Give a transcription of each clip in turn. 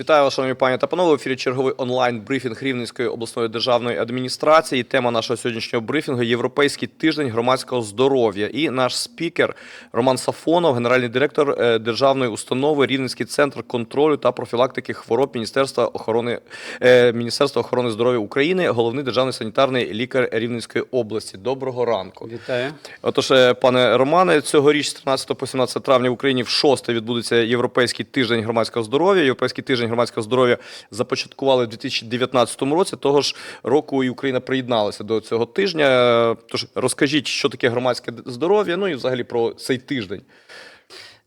Вітаю вас, шановні пані та панове. В ефірі черговий онлайн брифінг Рівненської обласної державної адміністрації. Тема нашого сьогоднішнього брифінгу Європейський тиждень громадського здоров'я. І наш спікер Роман Сафонов, генеральний директор е, державної установи Рівненський центр контролю та профілактики хвороб Міністерства охорони е, Міністерства охорони здоров'я України, головний державний санітарний лікар Рівненської області. Доброго ранку. Вітаю. Отож, е, пане Романе, цьогоріч з 13 по 17 травня в Україні в шосте відбудеться Європейський тиждень громадського здоров'я. Європейський тиждень громадського здоров'я започаткували в 2019 році. Того ж року і Україна приєдналася до цього тижня. Тож розкажіть, що таке громадське здоров'я, ну і взагалі про цей тиждень.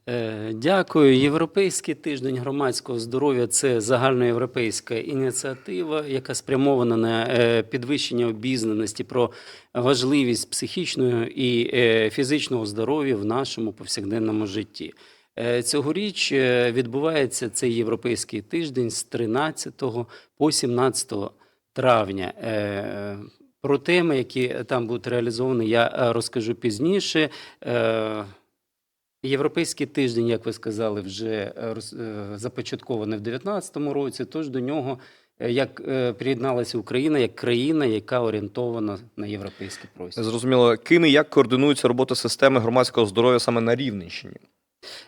Е, Дякую. Європейський тиждень громадського здоров'я це загальноєвропейська ініціатива, яка спрямована на е, підвищення обізнаності про важливість психічного і е, фізичного здоров'я в нашому повсякденному житті. Е, Цьогоріч е, відбувається цей європейський тиждень з 13 по 17 травня. Е, Про теми, які там будуть реалізовані, я розкажу пізніше. Європейський тиждень, як ви сказали, вже започаткований в 2019 році. Тож до нього як приєдналася Україна як країна, яка орієнтована на європейський простір. Зрозуміло, ким і як координується робота системи громадського здоров'я саме на Рівненщині.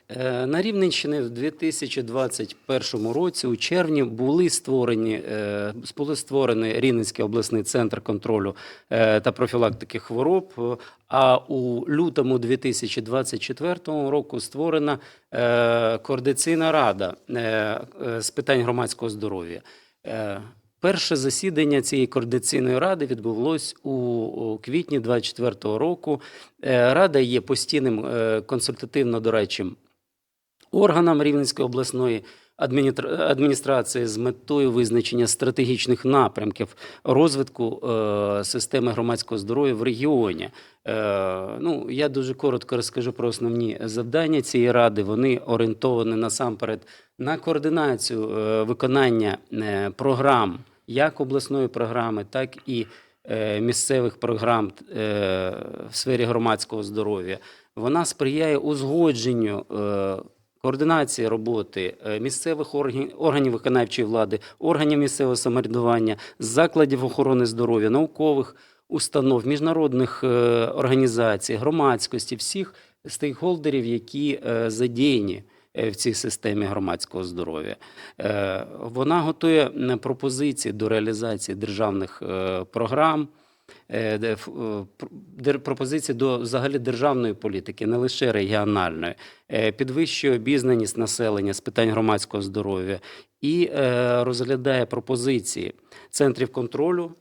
Е, На Рівненщині в 2021 році у червні були створені е, були створений Рівненський обласний центр контролю е, та профілактики хвороб. А у лютому 2024 року створена координаційна рада з питань громадського здоров'я. Перше засідання цієї координаційної ради відбулось у квітні 2024 року. Е, Рада є постійним е, консультативно-дорадчим органам Рівненської обласної адміністрації з метою визначення стратегічних напрямків розвитку е, системи громадського здоров'я в регіоні. Ну, я дуже коротко розкажу про основні завдання цієї ради. Вони орієнтовані насамперед на координацію виконання програм, як обласної програми, так і е, місцевих програм е, в сфері громадського здоров'я. Вона сприяє узгодженню. е, Координації роботи місцевих органів, органів виконавчої влади, органів місцевого самоврядування, закладів охорони здоров'я, наукових установ, міжнародних організацій, громадськості, всіх стейкхолдерів, які задіяні в цій системі громадського здоров'я. Е, Вона готує пропозиції до реалізації державних е, програм. е, е, Пропозиції до взагалі державної політики, не лише регіональної, е, підвищує обізнаність населення з питань громадського здоров'я і е, розглядає пропозиції центрів контролю,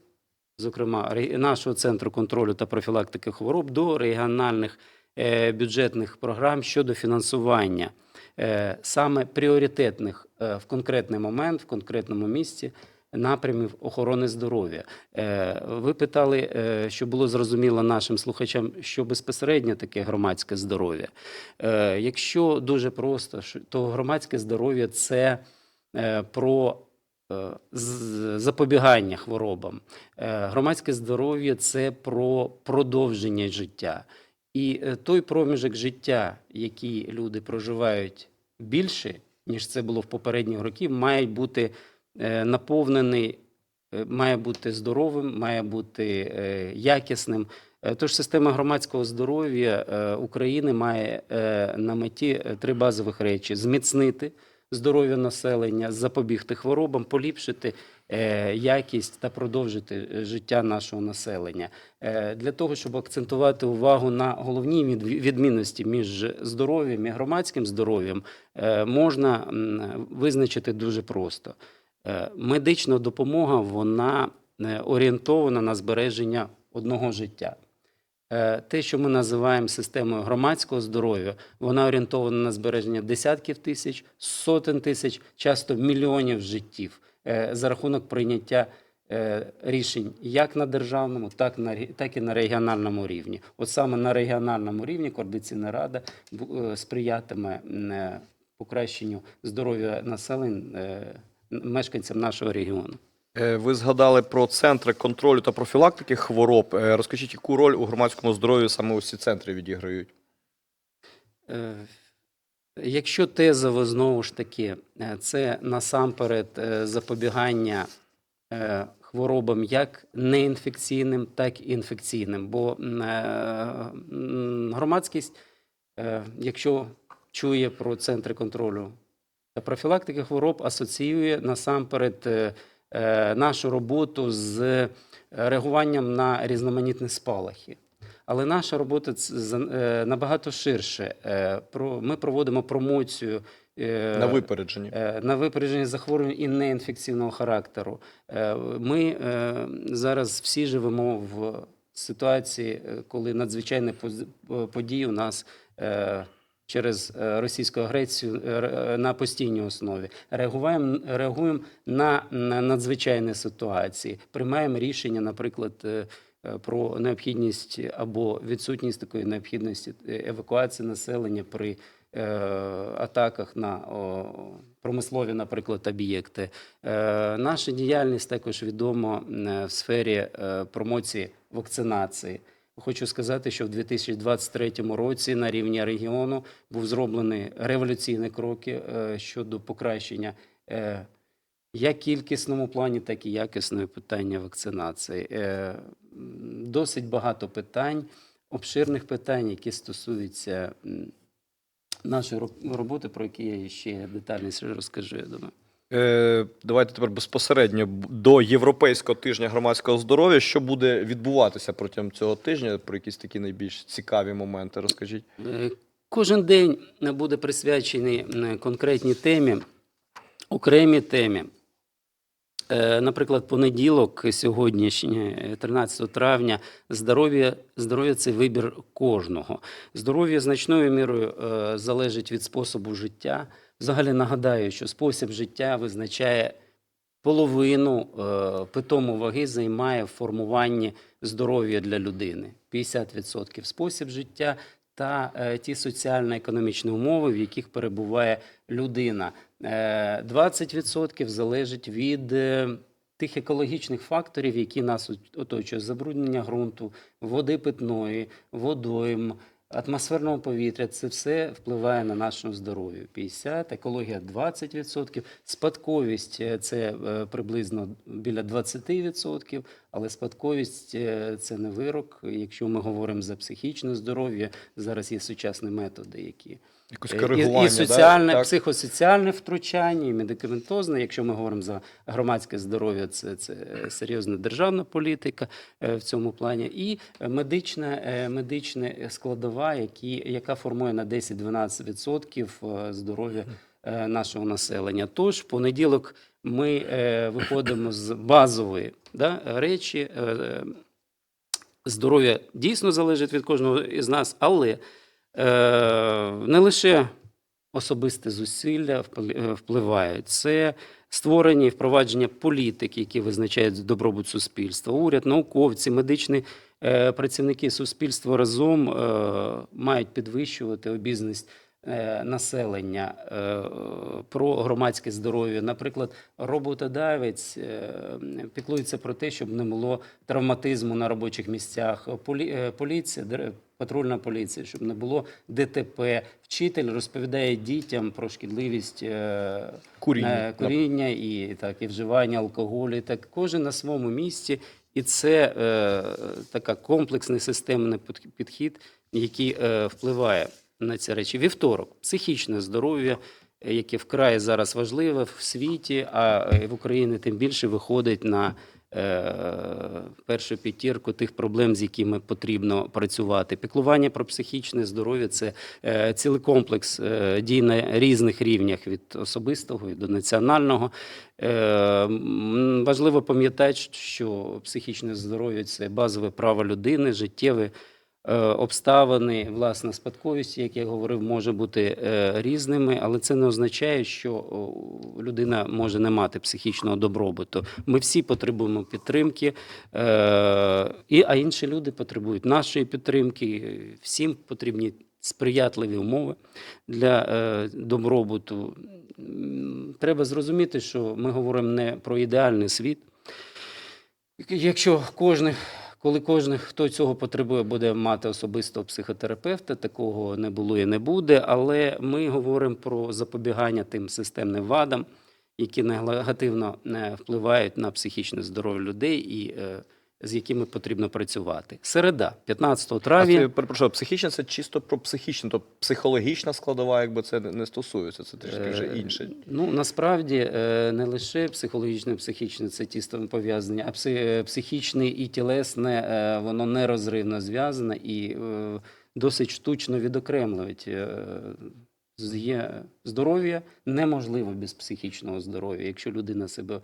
зокрема нашого центру контролю та профілактики хвороб, до регіональних е, бюджетних програм щодо фінансування е, саме пріоритетних е, в конкретний момент, в конкретному місці напрямів охорони здоров'я. Е, Ви питали, е, щоб було зрозуміло нашим слухачам, що безпосередньо таке громадське здоров'я. Е, Якщо дуже просто, то громадське здоров'я це е, про е, запобігання хворобам. Е, Громадське здоров'я це про продовження життя. І е, той проміжок життя, який люди проживають більше, ніж це було в попередні роки, має бути е, наповнений, е, має бути здоровим, має бути якісним. Тож система громадського здоров'я України має на меті три базових речі: зміцнити здоров'я населення, запобігти хворобам, поліпшити якість та продовжити е, життя нашого населення. Е, Для того, щоб акцентувати увагу на головній відмінності між здоров'ям і громадським здоров'ям, е, можна визначити дуже просто. Е, Медична допомога вона е, орієнтована на збереження одного життя. Е, Те, що ми називаємо системою громадського здоров'я, вона орієнтована на збереження десятків тисяч, сотень тисяч, часто мільйонів життів е, за рахунок прийняття е, рішень як на державному, так, на, так і на регіональному рівні. От саме на регіональному рівні Координаційна рада е, сприятиме е, покращенню здоров'я населення е, мешканцям нашого регіону. Е, Ви згадали про центри контролю та профілактики хвороб. Е, Розкажіть, яку роль у громадському здоров'ї саме ось ці центри відіграють? Якщо тезово знову ж таки, е, це насамперед е, запобігання е, хворобам як неінфекційним, так і інфекційним. Бо громадськість, якщо чує про центри контролю та профілактики хвороб, асоціює насамперед нашу роботу з реагуванням на різноманітні спалахи. Але наша робота е, набагато ширше. Е, Ми проводимо промоцію е, На випередженні. на випередження захворювань і неінфекційного характеру. Ми зараз всі живемо в ситуації, коли надзвичайні події у нас через російську агресію на постійній основі. Реагуємо, реагуємо на надзвичайні ситуації, приймаємо рішення, наприклад. Е, Про необхідність або відсутність такої необхідності е, евакуації населення при е, атаках на промислові, наприклад, об'єкти. Наша діяльність також відома в сфері промоції вакцинації. Хочу сказати, що в 2023 році на рівні регіону був зроблений революційні кроки щодо покращення як кількісному плані, так і якісної питання вакцинації. Е, Досить багато питань, обширних питань, які стосуються нашої роботи, про які я ще детальніше розкажу, я думаю. Е, давайте тепер безпосередньо до Європейського тижня громадського здоров'я. Що буде відбуватися протягом цього тижня? Про якісь такі найбільш цікаві моменти розкажіть. Е, Кожен день буде присвячений конкретній темі, окремій темі. Е, Наприклад, понеділок, сьогоднішній, е, 13 травня, здоров'я, здоров'я це вибір кожного. Здоров'я значною мірою е, залежить від способу життя. Взагалі нагадаю, що спосіб життя визначає половину е, питому ваги займає в формуванні здоров'я для людини. 50% спосіб життя та е, ті соціально-економічні умови, в яких перебуває людина. Е, 20% залежить від е, тих екологічних факторів, які нас от- оточують: забруднення ґрунту, води питної, водойм, атмосферного повітря. Це все впливає на наше здоров'я. 50, екологія 20%, спадковість е, це е, приблизно біля 20%, але спадковість е, це не вирок. Якщо ми говоримо за психічне здоров'я, зараз є сучасні методи, які Якось коригування. І, і соціальне, так? психосоціальне втручання, і медикаментозне. Якщо ми говоримо за громадське здоров'я, це, це серйозна державна політика е, в цьому плані. І медична, е, медична складова, які, яка формує на 10-12% е, здоров'я нашого населення. Тож, в понеділок ми виходимо з базової да, речі. Здоров'я дійсно залежить від кожного із нас, але не лише особисте зусилля е, впливають. Це створення і впровадження політик, які визначають добробут суспільства. Уряд, науковці, медичні е, працівники суспільства разом е, мають підвищувати обізнаність е, населення е, про громадське здоров'я. Наприклад, роботодавець е, піклується про те, щоб не було травматизму на робочих місцях. Полі, е, поліція, патрульна поліція, щоб не було ДТП. Вчитель розповідає дітям про шкідливість е, Куріння, е, куріння і так і вживання алкоголю. І Так кожен на своєму місці. І це е, така комплексний системний під- підхід, який е, впливає на ці речі. Вівторок, психічне здоров'я, яке вкрай зараз важливе в світі, а е, в Україні тим більше виходить на першу п'ятірку тих проблем, з якими потрібно працювати. Піклування про психічне здоров'я це е, цілий комплекс е, дій на різних рівнях від особистого і до національного. Е, Важливо пам'ятати, що психічне здоров'я це базове право людини, життєве. Е, Обставини, власна спадковість, як я говорив, може бути е, різними, але це не означає, що людина може не мати психічного добробуту. Ми всі потребуємо підтримки, е, і, а інші люди потребують нашої підтримки. Всім потрібні сприятливі умови для добробуту. Треба зрозуміти, що ми говоримо не про ідеальний світ. Якщо кожен, Коли кожен, хто цього потребує, буде мати особистого психотерапевта, такого не було і не буде. Але ми говоримо про запобігання тим системним вадам, які негативно е, впливають на психічне здоров'я людей і е, з якими потрібно працювати. Середа, 15 А травня. це, перепрошую, психічне це чисто про психічне, тобто психологічна складова, якби це не стосується, це трішки вже Е, інше. Ну насправді е, не лише психологічне, психічне це тісно пов'язані, а е, психічне і тілесне воно нерозривно зв'язане і досить штучно відокремлюють. Є здоров'я неможливо без психічного здоров'я. Якщо людина себе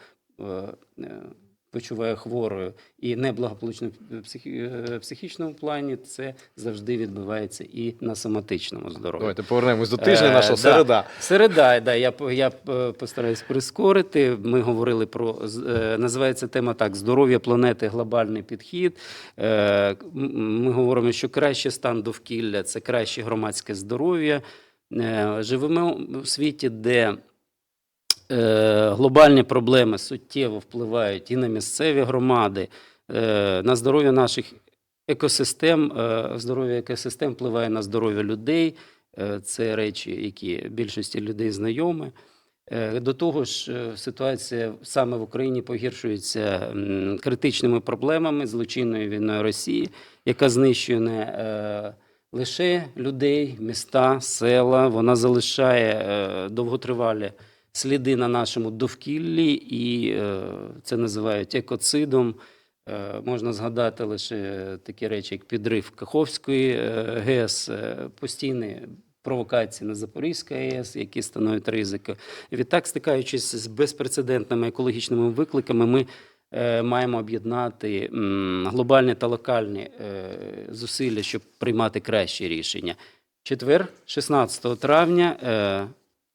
почуває хворою і неблагополучно в е, психічному плані, це завжди відбувається і на соматичному здоров'ї. Давайте повернемось до тижня Е, нашого да. середа. Середа, да, я, я е, постараюсь прискорити. Ми говорили про називається тема так: здоров'я планети, глобальний підхід. Е, Ми говоримо, що кращий стан довкілля це краще громадське здоров'я. Живемо в світі, де глобальні проблеми суттєво впливають і на місцеві громади, е, на здоров'я наших екосистем. е, Здоров'я екосистем впливає на здоров'я людей. Е, Це речі, які більшості людей знайомі. Е, До того ж, е, ситуація саме в Україні погіршується критичними проблемами злочинною війною Росії, яка знищує не е, лише людей, міста, села. Вона залишає е, довготривалі сліди на нашому довкіллі, і е, це називають екоцидом. Е, Можна згадати лише такі речі, як підрив Каховської е, ГЕС, постійні провокації на Запорізькій АЕС, які становлять ризики. Відтак, стикаючись з безпрецедентними екологічними викликами, ми маємо об'єднати глобальні та локальні зусилля, щоб приймати кращі рішення. Четвер, 16 травня,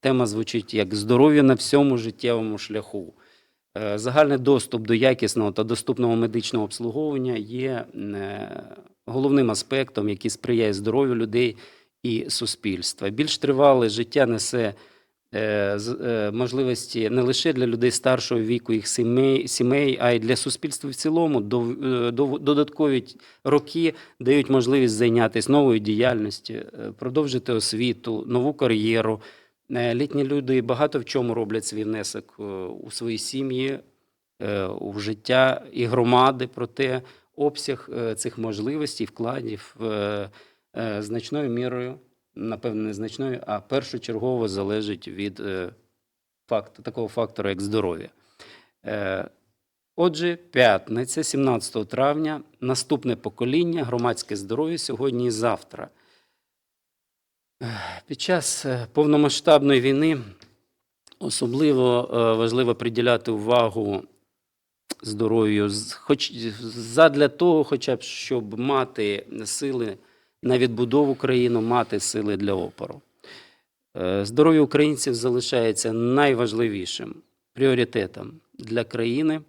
тема звучить як здоров'я на всьому життєвому шляху. Е, Загальний доступ до якісного та доступного медичного обслуговування є е, головним аспектом, який сприяє здоров'ю людей і суспільства. Більш тривале життя несе е, можливості не лише для людей старшого віку, їх сімей, а й для суспільства в цілому. Додаткові роки дають можливість зайнятися новою діяльністю, продовжити освіту, нову кар'єру. Е, Літні люди багато в чому роблять свій внесок е, у свої сім'ї, е, у життя і громади. Проте обсяг цих можливостей, вкладів значною мірою, напевно, не значною, а першочергово залежить від факту, такого фактора, як здоров'я. Отже, п'ятниця, 17 травня, наступне покоління, громадське здоров'я сьогодні і завтра. Під час е, повномасштабної війни особливо е, важливо приділяти увагу здоров'ю, хоч задля того, хоча б щоб мати сили на відбудову країни, мати сили для опору. Е, Здоров'я українців залишається найважливішим пріоритетом для країни.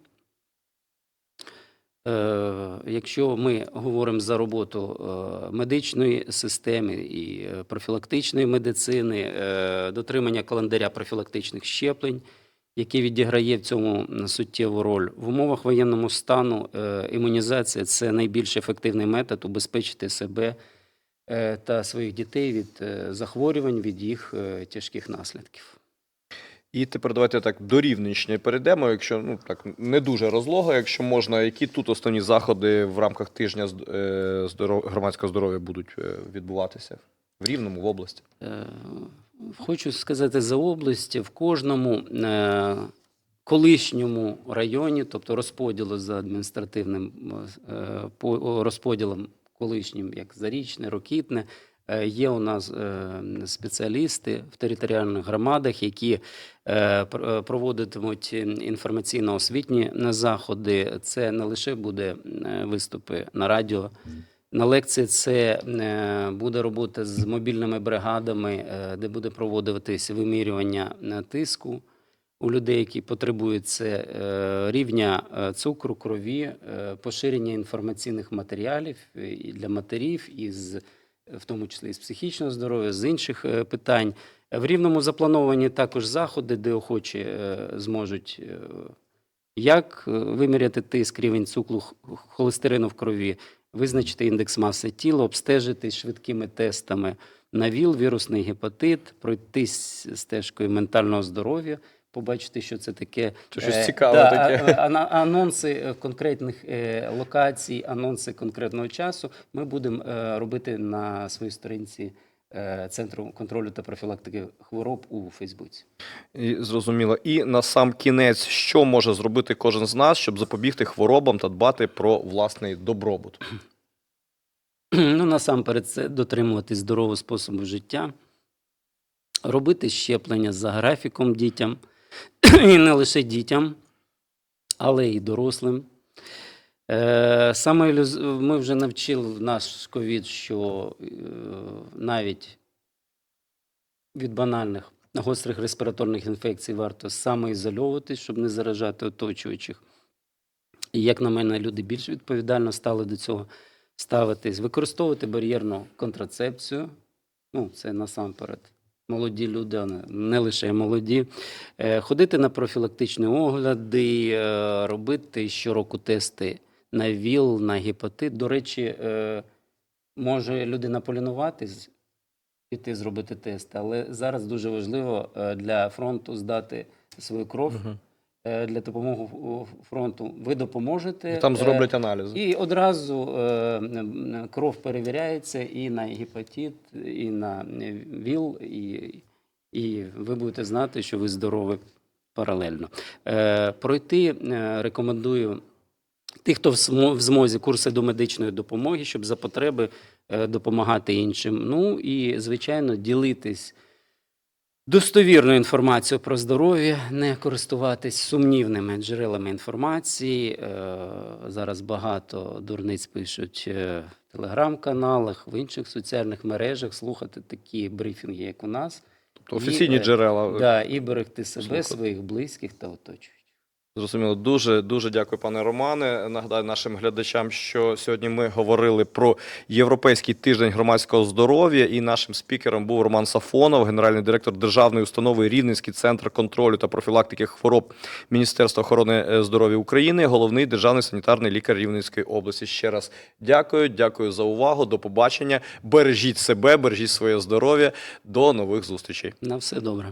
Е, Якщо ми говоримо за роботу е, медичної системи і е, профілактичної медицини, дотримання календаря профілактичних щеплень, який відіграє в цьому суттєву роль в умовах воєнного стану, імунізація це найбільш ефективний метод убезпечити себе та своїх дітей від захворювань, від їх тяжких наслідків. І тепер давайте так до Рівненщини перейдемо, якщо ну так не дуже розлого, якщо можна, які тут основні заходи в рамках тижня е, здоров... громадського здоров'я будуть е, відбуватися в Рівному, в області? Е, Хочу сказати за область, в кожному колишньому районі, тобто розподілу за адміністративним по- розподілом колишнім, як Зарічне, Рокітне, є у нас е, спеціалісти в територіальних громадах, які е, е, проводитимуть інформаційно-освітні заходи. Це не лише буде е, виступи на радіо, на лекції це е, буде робота з мобільними бригадами, е, де буде проводитися вимірювання е, тиску у людей, які потребують це е, рівня е, цукру, крові, е, поширення інформаційних матеріалів е, і для матерів, із, в тому числі з психічного здоров'я, з інших е, питань. В рівному заплановані також заходи, де охочі е, зможуть е, Як виміряти тиск, рівень цукру, холестерину в крові, визначити індекс маси тіла, обстежити швидкими тестами на ВІЛ, вірусний гепатит, пройтись стежкою ментального здоров'я, побачити, що це таке. Це щось Е, цікаве да, таке. Анонси е, конкретних е, локацій, анонси конкретного часу ми будемо робити на своїй сторінці Центру контролю та профілактики хвороб у Фейсбуці. І, зрозуміло. І на сам кінець, що може зробити кожен з нас, щоб запобігти хворобам та дбати про власний добробут? Ну, насамперед, це дотримуватись здорового способу життя, робити щеплення за графіком дітям, і не лише дітям, але й дорослим. Е, саме ми вже навчили наш ковід, що е, навіть від банальних гострих респіраторних інфекцій варто самоізольовуватись, щоб не заражати оточуючих. І, як на мене, люди більш відповідально стали до цього ставитись, використовувати бар'єрну контрацепцію. Ну, це насамперед. Молоді люди, не- лише молоді. Е, Ходити на профілактичні огляди, е, робити щороку тести на ВІЛ, на гепатит. До речі, е, може людина полінуватись, піти зробити тест, але зараз дуже важливо для фронту здати свою кров для допомоги фронту. Ви допоможете. І там е, зроблять аналізи. і одразу е, кров перевіряється і на гепатит, і на е, ВІЛ, і, і ви будете знати, що ви здорові паралельно. Е, пройти е, рекомендую тих, хто в змозі курси до медичної допомоги, щоб за потреби е, допомагати іншим. Ну і, звичайно, ділитись достовірною інформацію про здоров'я, не користуватись сумнівними джерелами інформації. Е, Зараз багато дурниць пишуть е, в телеграм-каналах, в інших соціальних мережах, слухати такі брифінги, як у нас. Тобто офіційні І, джерела. Да, і берегти себе, слухати. своїх близьких та оточуючих. Зрозуміло, дуже дуже дякую, пане Романе. Нагадаю нашим глядачам, що сьогодні ми говорили про європейський тиждень громадського здоров'я, і нашим спікером був Роман Сафонов, генеральний директор державної установи Рівненський центр контролю та профілактики хвороб Міністерства охорони е, здоров'я України, головний державний санітарний лікар Рівненської області. Ще раз дякую, дякую за увагу. До побачення. Бережіть себе, бережіть своє здоров'я. До нових зустрічей. На все добре.